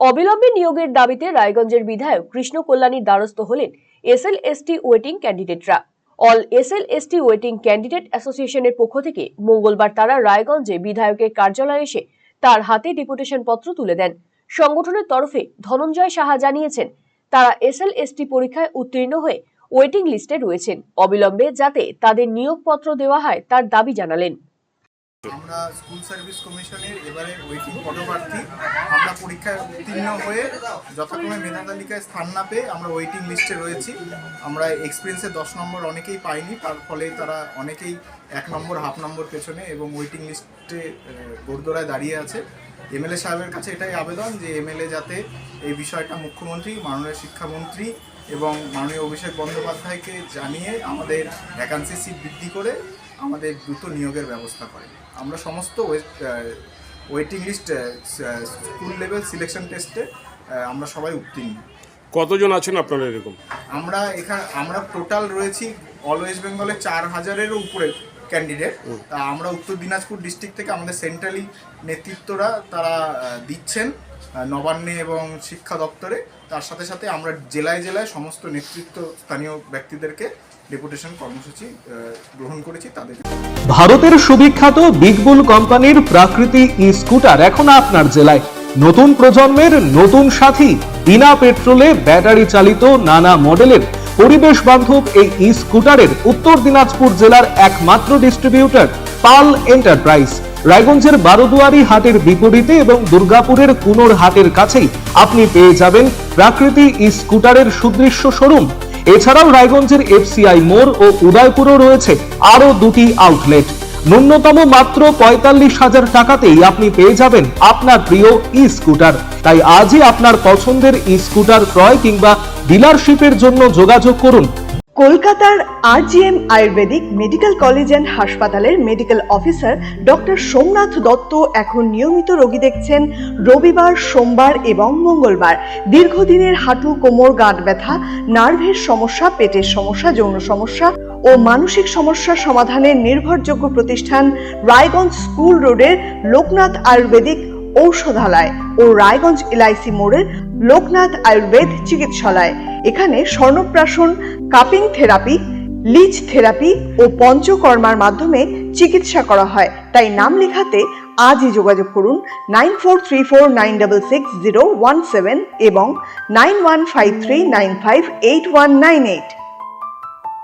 অবিলম্বে নিয়োগের দাবিতে রায়গঞ্জের বিধায়ক কৃষ্ণ কল্যাণীর দ্বারস্থ হলেন SL ST waiting ক্যান্ডিডেটরা। All SL ST waiting candidate অ্যাসোসিয়েশনের পক্ষ থেকে মঙ্গলবার তারা রায়গঞ্জে বিধায়কের কার্যালয়ে এসে তার হাতে ডেপুটেশন পত্র তুলে দেন। সংগঠনের তরফে ধনঞ্জয় সাহা জানিয়েছেন, তারা এসএল এসটি পরীক্ষায় উত্তীর্ণ হয়ে ওয়েটিং লিস্টে রয়েছেন। অবিলম্বে যাতে তাদের নিয়োগপত্র দেওয়া হয় তার দাবি জানালেন। আমরা স্কুল সার্ভিস কমিশনের এবারে ওয়েটিং পদপ্রার্থী। আমরা পরীক্ষায় উত্তীর্ণ হয়ে যথাক্রমে মেধা তালিকায় স্থান না পেয়ে আমরা ওয়েটিং লিস্টে রয়েছি। আমরা এক্সপিরিয়েন্সে দশ নম্বর অনেকেই পাইনি, তার ফলে তারা অনেকেই এক নম্বর, হাফ নম্বর পেছনে এবং ওয়েটিং লিস্টে গোরদোড়ায় দাঁড়িয়ে আছে। এমএলএ সাহেবের কাছে এটাই আবেদন যে এমএলএ যাতে এই বিষয়টা মুখ্যমন্ত্রী, মাননীয় শিক্ষামন্ত্রী এবং মাননীয় অভিষেক বন্দ্যোপাধ্যায়কে জানিয়ে আমাদের ভ্যাকান্সি সিট বৃদ্ধি করে আমাদের দ্রুত নিয়োগের ব্যবস্থা করে। আমরা সমস্ত waiting list school level selection টেস্টে আমরা সবাই উত্তীর্ণ। কতজন আছেন আপনারা এরকম? আমরা এখানে আমরা টোটাল রয়েছি অল ওয়েস্ট বেঙ্গলে চার হাজারেরও উপরে। ক্যান্ডিডেট তা আমরা উত্তর দিনাজপুর ডিস্ট্রিক্ট থেকে আমাদের সেন্ট্রালি নেতৃত্বরা তারা দিচ্ছেন নবান্নে এবং শিক্ষা দপ্তরে। তার সাথে সাথে আমরা জেলায় জেলায় সমস্ত নেতৃত্ব স্থানীয় ব্যক্তিদেরকে ডেপুটেশন কর্মসূচি গ্রহণ করেছি তাদের। ভারতের সুবিখ্যাত বিগবুল কোম্পানির প্রাকৃতিক ই স্কুটার এখন আপনার জেলায়। নতুন প্রজন্মের নতুন সাথী, বিনা পেট্রোলে ব্যাটারি চালিত নানা মডেলের পরিবেশ বান্ধব এই ই স্কুটারের উত্তর দিনাজপুর জেলার একমাত্র ডিস্ট্রিবিউটর পাল এন্টারপ্রাইজ রায়গঞ্জের বারোদুয়ারি হাটের বিপরীতে এবং দুর্গাপুরের কুনোর হাটের কাছেই আপনি পেয়ে যাবেন প্রাকৃতি ই স্কুটারের সুদৃশ্য শোরুম। এছাড়াও রায়গঞ্জের এফসিআই মোড় ও উদয়পুরও রয়েছে আরও দুটি আউটলেট ন্যূনতম মাত্র পঁয়তাল্লিশ হাজার টাকাতেই আপনি পেয়ে যাবেন আপনার প্রিয় ই স্কুটার তাই আজই আপনার পছন্দের ই স্কুটার ক্রয় কিংবা ডিলারশিপের জন্য যোগাযোগ করুন। কলকাতার RGM ayurvedic medical college and হাসপাতালের medical officer doctor Somnath Dutta এখন নিয়মিত রোগী দেখছেন রবিবার, সোমবার এবং মঙ্গলবার। দীর্ঘদিনের হাঁটু কোমর, গাঁট ব্যথা, নার্ভের সমস্যা, পেটের সমস্যা, যৌন সমস্যা ও মানসিক সমস্যার সমাধানের নির্ভরযোগ্য প্রতিষ্ঠান রায়গঞ্জ স্কুল রোডের লোকনাথ আয়ুর্বেদিক ঔষধালয় ও রায়গঞ্জ এলআইসি মোড়ের লোকনাথ আয়ুর্বেদ চিকিৎসালয়। এখানে Swarnaprashan, cupping therapy leech therapy ও পঞ্চকর্মার মাধ্যমে চিকিৎসা করা হয়। তাই নাম লেখাতে আজই যোগাযোগ করুন nine four three four nine double six zero one seven এবং nine one five three nine five eight one nine eight.